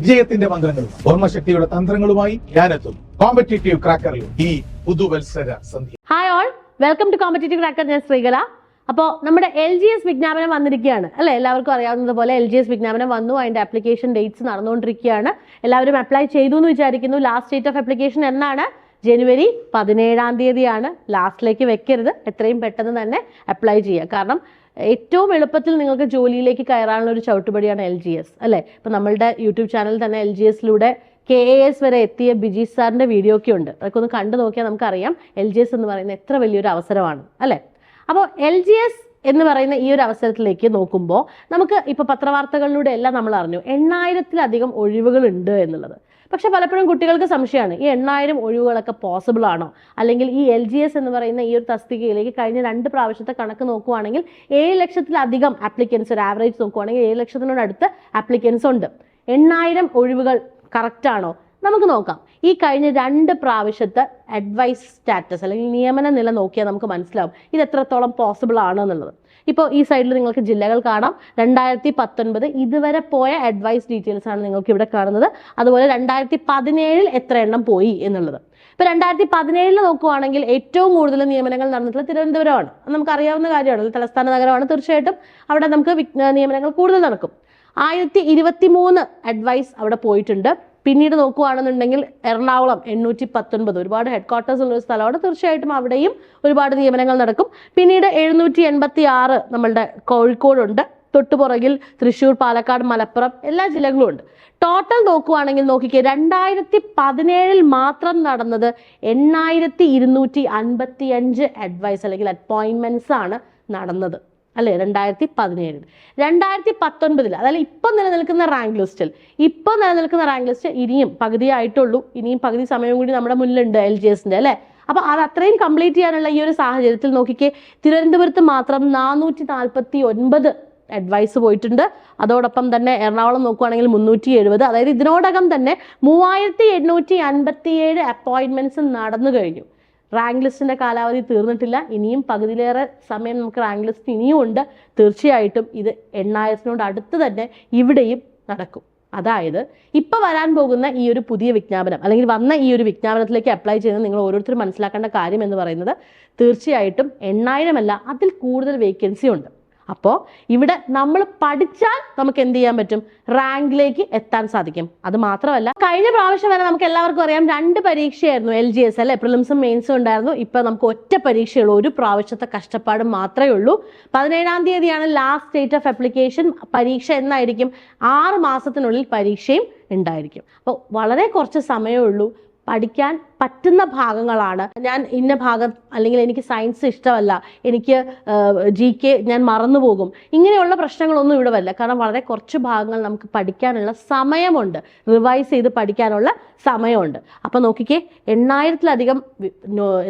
വിജയത്തിന്റെ മന്ത്രങ്ങളും ഓർമ്മശക്തിയുടെ തന്ത്രങ്ങളുമായി ഞാനെത്തും. കോമ്പറ്റേറ്റീവ് ക്രാക്കറിൽ ഈ പുതുവത്സര സന്ധ്യ. Hi all welcome to competitive cracker ഞാൻ ശ്രീകല. അപ്പോൾ നമ്മുടെ എൽ ജി എസ് വിജ്ഞാപനം വന്നിരിക്കുകയാണ്. അല്ലെ? എല്ലാവർക്കും അറിയാവുന്നതുപോലെ എൽ ജി എസ് വിജ്ഞാപനം വന്നു. അതിന്റെ അപ്ലിക്കേഷൻ ഡേറ്റ്സ് നടന്നുകൊണ്ടിരിക്കുകയാണ്. എല്ലാവരും അപ്ലൈ ചെയ്തു എന്ന് വിചാരിക്കുന്നു. ലാസ്റ്റ് ഡേറ്റ് ഓഫ് അപ്ലിക്കേഷൻ എന്നാണ്? ജനുവരി പതിനേഴാം തീയതിയാണ്. ലാസ്റ്റിലേക്ക് വെക്കരുത്. എത്രയും പെട്ടെന്ന് തന്നെ അപ്ലൈ ചെയ്യുക. കാരണം ഏറ്റവും എളുപ്പത്തിൽ നിങ്ങൾക്ക് ജോലിയിലേക്ക് കയറാനുള്ള ഒരു ചവിട്ടുപടിയാണ് എൽ ജി എസ് അല്ലേ? ഇപ്പം നമ്മളുടെ യൂട്യൂബ് ചാനൽ തന്നെ എൽ ജി എസിലൂടെ കെ എ എസ് വരെ എത്തിയ ബിജി സാറിന്റെ വീഡിയോ ഒക്കെ ഉണ്ട്. അതൊക്കെ ഒന്ന് കണ്ടു നോക്കിയാൽ നമുക്കറിയാം എൽ ജി എസ് എന്ന് പറയുന്ന എത്ര വലിയൊരു അവസരമാണ് അല്ലേ? അപ്പോൾ എൽ ജി എസ് എന്ന് പറയുന്ന ഈ ഒരു അവസരത്തിലേക്ക് നോക്കുമ്പോൾ നമുക്ക് ഇപ്പോൾ പത്രവാർത്തകളിലൂടെ എല്ലാം നമ്മൾ അറിഞ്ഞു. എണ്ണായിരത്തിലധികം ഒഴിവുകൾ ഉണ്ട് എന്നുള്ളത്. പക്ഷെ പലപ്പോഴും കുട്ടികൾക്ക് സംശയമാണ് ഈ എണ്ണായിരം ഒഴിവുകളൊക്കെ പോസിബിൾ ആണോ? അല്ലെങ്കിൽ ഈ എൽ ജി എസ് എന്ന് പറയുന്ന ഈ ഒരു തസ്തികയിലേക്ക് കഴിഞ്ഞ രണ്ട് പ്രാവശ്യത്തെ കണക്ക് നോക്കുവാണെങ്കിൽ ഏഴ് ലക്ഷത്തിലധികം ആപ്ലിക്കൻസ് ഒരു ആവറേജ് നോക്കുവാണെങ്കിൽ ഏഴ് ലക്ഷത്തിനോടടുത്ത് ആപ്ലിക്കൻസ് ഉണ്ട്. എണ്ണായിരം ഒഴിവുകൾ കറക്റ്റ് ആണോ? നമുക്ക് നോക്കാം. ഈ കഴിഞ്ഞ രണ്ട് പ്രാവശ്യത്തെ അഡ്വൈസ് സ്റ്റാറ്റസ് അല്ലെങ്കിൽ നിയമന നില നോക്കിയാൽ നമുക്ക് മനസ്സിലാവും ഇത് എത്രത്തോളം പോസിബിൾ ആണ് എന്നുള്ളത്. ഇപ്പോൾ ഈ സൈഡിൽ നിങ്ങൾക്ക് ജില്ലകൾ കാണാം. രണ്ടായിരത്തി പത്തൊൻപത് ഇതുവരെ പോയ അഡ്വൈസ് ഡീറ്റെയിൽസ് ആണ് നിങ്ങൾക്ക് ഇവിടെ കാണുന്നത്. അതുപോലെ രണ്ടായിരത്തി പതിനേഴിൽ എത്ര എണ്ണം പോയി എന്നുള്ളത്. ഇപ്പൊ രണ്ടായിരത്തി പതിനേഴിൽ നോക്കുവാണെങ്കിൽ ഏറ്റവും കൂടുതൽ നിയമനങ്ങൾ നടന്നിട്ടുള്ളത് തിരുവനന്തപുരമാണ്. അത് നമുക്ക് അറിയാവുന്ന കാര്യമാണ് തലസ്ഥാന നഗരമാണ് തീർച്ചയായിട്ടും. അവിടെ നമുക്ക് നിയമനങ്ങൾ കൂടുതൽ നടക്കും. ആയിരത്തി ഇരുപത്തി മൂന്ന് അഡ്വൈസ് അവിടെ പോയിട്ടുണ്ട്. പിന്നീട് നോക്കുകയാണെന്നുണ്ടെങ്കിൽ എറണാകുളം എണ്ണൂറ്റി പത്തൊൻപത് ഒരുപാട് ഹെഡ് ക്വാർട്ടേഴ്സ് ഉള്ള ഒരു സ്ഥലമാണ് തീർച്ചയായിട്ടും അവിടെയും ഒരുപാട് നിയമനങ്ങൾ നടക്കും. പിന്നീട് എഴുന്നൂറ്റി എൺപത്തി ആറ് നമ്മളുടെ കോഴിക്കോടുണ്ട്. തൊട്ടുപുറകിൽ തൃശ്ശൂർ പാലക്കാട് മലപ്പുറം എല്ലാ ജില്ലകളും ഉണ്ട്. ടോട്ടൽ നോക്കുവാണെങ്കിൽ നോക്കിക്കേ രണ്ടായിരത്തി പതിനേഴിൽ മാത്രം നടന്നത് എണ്ണായിരത്തി ഇരുന്നൂറ്റി അൻപത്തി അഞ്ച് അഡ്വൈസ് അല്ലെങ്കിൽ അപ്പോയിൻമെന്റ്സ് ആണ് നടന്നത്. അല്ലേ? രണ്ടായിരത്തി പതിനേഴിൽ രണ്ടായിരത്തി പത്തൊൻപതിൽ അതായത് ഇപ്പം നിലനിൽക്കുന്ന റാങ്ക് ലിസ്റ്റിൽ ഇപ്പം നിലനിൽക്കുന്ന റാങ്ക് ലിസ്റ്റ് ഇനിയും പകുതിയായിട്ടുള്ളൂ ഇനിയും പകുതി സമയം കൂടി നമ്മുടെ മുന്നിലുണ്ട് എൽ ജി എസിന്റെ അല്ലേ? അപ്പൊ അത് അത്രയും കംപ്ലീറ്റ് ചെയ്യാനുള്ള ഈ ഒരു സാഹചര്യത്തിൽ നോക്കിക്കേ തിരുവനന്തപുരത്ത് മാത്രം നാനൂറ്റി നാൽപ്പത്തി ഒൻപത് അഡ്വൈസ് പോയിട്ടുണ്ട്. അതോടൊപ്പം തന്നെ എറണാകുളം നോക്കുകയാണെങ്കിൽ മുന്നൂറ്റി എഴുപത് അതായത് ഇതിനോടകം തന്നെ മൂവായിരത്തി എണ്ണൂറ്റി അൻപത്തിയേഴ് അപ്പോയിൻമെന്റ്സ് നടന്നു കഴിഞ്ഞു. റാങ്ക് ലിസ്റ്റിന്റെ കാലാവധി തീർന്നിട്ടില്ല. ഇനിയും പകുതിയിലേറെ സമയം നമുക്ക് റാങ്ക് ലിസ്റ്റ് ഇനിയും ഉണ്ട്. തീർച്ചയായിട്ടും ഇത് എണ്ണായിരത്തിനോട് അടുത്ത് തന്നെ ഇവിടെയും നടക്കും. അതായത് ഇപ്പോൾ വരാൻ പോകുന്ന ഈ ഒരു പുതിയ വിജ്ഞാപനം അല്ലെങ്കിൽ വന്ന ഈ ഒരു വിജ്ഞാപനത്തിലേക്ക് അപ്ലൈ ചെയ്യുന്നത് നിങ്ങൾ ഓരോരുത്തരും മനസ്സിലാക്കേണ്ട കാര്യം എന്ന് പറയുന്നത് തീർച്ചയായിട്ടും എണ്ണായിരമല്ല അതിൽ കൂടുതൽ വേക്കൻസി ഉണ്ട്. അപ്പോൾ ഇവിടെ നമ്മൾ പഠിച്ചാൽ നമുക്ക് എന്ത് ചെയ്യാൻ പറ്റും? റാങ്കിലേക്ക് എത്താൻ സാധിക്കും. അത് മാത്രമല്ല കഴിഞ്ഞ പ്രാവശ്യം വരെ നമുക്ക് എല്ലാവർക്കും അറിയാം രണ്ട് പരീക്ഷയായിരുന്നു എൽ ജി എസ് അല്ലെ? പ്രിലിംസും മെയിൻസും ഉണ്ടായിരുന്നു. ഇപ്പൊ നമുക്ക് ഒറ്റ പരീക്ഷയുള്ളൂ. ഒരു പ്രാവശ്യത്തെ കഷ്ടപ്പാട് മാത്രമേ ഉള്ളൂ. പതിനേഴാം തീയതിയാണ് ലാസ്റ്റ് ഡേറ്റ് ഓഫ് അപ്ലിക്കേഷൻ പരീക്ഷ എന്നായിരിക്കും? ആറ് മാസത്തിനുള്ളിൽ പരീക്ഷയും ഉണ്ടായിരിക്കും. അപ്പോൾ വളരെ കുറച്ച് സമയമേ ഉള്ളൂ. പഠിക്കാൻ പറ്റുന്ന ഭാഗങ്ങളാണ്. ഞാൻ ഇന്ന ഭാഗം അല്ലെങ്കിൽ എനിക്ക് സയൻസ് ഇഷ്ടമല്ല എനിക്ക് ജി കെ ഞാൻ മറന്നുപോകും ഇങ്ങനെയുള്ള പ്രശ്നങ്ങളൊന്നും ഇവിടെ വരില്ല. കാരണം വളരെ കുറച്ച് ഭാഗങ്ങൾ നമുക്ക് പഠിക്കാനുള്ള സമയമുണ്ട്. റിവൈസ് ചെയ്ത് പഠിക്കാനുള്ള സമയമുണ്ട്. അപ്പം നോക്കിക്കേ എണ്ണായിരത്തിലധികം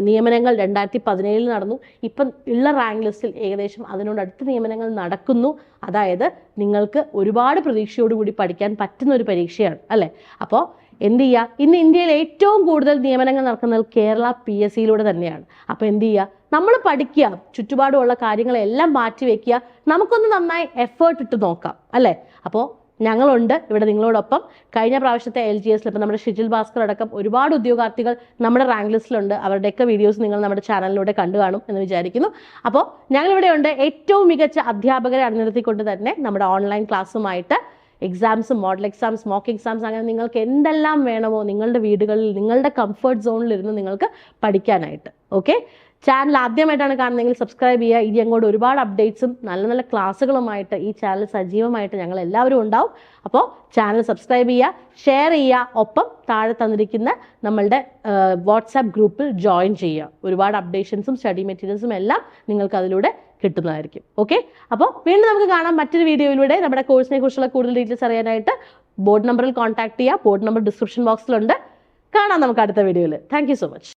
നിയമനങ്ങൾ രണ്ടായിരത്തി പതിനേഴിൽ നടന്നു. ഇപ്പം ഉള്ള റാങ്ക് ലിസ്റ്റിൽ ഏകദേശം അതിനോട് അടുത്ത നിയമനങ്ങൾ നടക്കുന്നു. അതായത് നിങ്ങൾക്ക് ഒരുപാട് പ്രതീക്ഷയോടുകൂടി പഠിക്കാൻ പറ്റുന്ന ഒരു പരീക്ഷയാണ് അല്ലേ? അപ്പോൾ എന്ത് ചെയ്യുക ഇന്ന് ഇന്ത്യയിൽ ഏറ്റവും കൂടുതൽ നിയമനങ്ങൾ നടക്കുന്നത് കേരള പി എസ് സിയിലൂടെ തന്നെയാണ്. അപ്പോൾ എന്ത് ചെയ്യുക നമ്മൾ പഠിക്കുക ചുറ്റുപാടുമുള്ള കാര്യങ്ങളെല്ലാം മാറ്റി വെക്കുക. നമുക്കൊന്ന് നന്നായി എഫേർട്ട് ഇട്ട് നോക്കാം അല്ലേ? അപ്പോൾ ഞങ്ങളുണ്ട് ഇവിടെ നിങ്ങളോടൊപ്പം. കഴിഞ്ഞ പ്രാവശ്യത്തെ എൽ ജി എസിൽ ഇപ്പം നമ്മുടെ ഷിജിൽ ഭാസ്കർ അടക്കം ഒരുപാട് ഉദ്യോഗാർത്ഥികൾ നമ്മുടെ റാങ്ക് ലിസ്റ്റിലുണ്ട്. അവരുടെയൊക്കെ വീഡിയോസ് നിങ്ങൾ നമ്മുടെ ചാനലിലൂടെ കണ്ടു കാണും എന്ന് വിചാരിക്കുന്നു. അപ്പോൾ ഞങ്ങളിവിടെ ഉണ്ട് ഏറ്റവും മികച്ച അധ്യാപകരെ അണിനിർത്തിക്കൊണ്ട് തന്നെ നമ്മുടെ online ക്ലാസ്സുമായിട്ട് exams model exams mock exams അങ്ങനെ നിങ്ങൾക്ക് എന്തെല്ലാം വേണമോ നിങ്ങളുടെ വീടുകളിൽ നിങ്ങളുടെ കംഫർട്ട് സോണിൽ ഇരുന്ന് നിങ്ങൾക്ക് പഠിക്കാനായിട്ട്. ഓക്കെ ചാനൽ ആദ്യമായിട്ടാണ് കാണുന്നതെങ്കിൽ സബ്സ്ക്രൈബ് ചെയ്യുക. ഇനി അങ്ങോട്ട് ഒരുപാട് അപ്ഡേറ്റ്സും നല്ല നല്ല ക്ലാസ്സുകളുമായിട്ട് ഈ ചാനൽ സജീവമായിട്ട് ഞങ്ങൾ എല്ലാവരും ഉണ്ടാവും. അപ്പോൾ ചാനൽ സബ്സ്ക്രൈബ് ചെയ്യുക ഷെയർ ചെയ്യുക ഒപ്പം താഴെ തന്നിരിക്കുന്ന നമ്മളുടെ വാട്സാപ്പ് ഗ്രൂപ്പിൽ ജോയിൻ ചെയ്യുക. ഒരുപാട് അപ്ഡേഷൻസും സ്റ്റഡി മെറ്റീരിയൽസും എല്ലാം നിങ്ങൾക്ക് അതിലൂടെ കിട്ടുന്നതായിരിക്കും. ഓക്കെ അപ്പോൾ വീണ്ടും നമുക്ക് കാണാം മറ്റൊരു വീഡിയോയിലൂടെ നമ്മുടെ കോഴ്സിനെ കുറിച്ചുള്ള കൂടുതൽ ഡീറ്റെയിൽസ് അറിയാനായിട്ട് ബോർഡ് നമ്പറിൽ കോൺടാക്ട് ചെയ്യുക ബോർഡ് നമ്പർ ഡിസ്ക്രിപ്ഷൻ ബോക്സിലുണ്ട് കാണാം നമുക്ക് അടുത്ത വീഡിയോയിൽ. Thank so much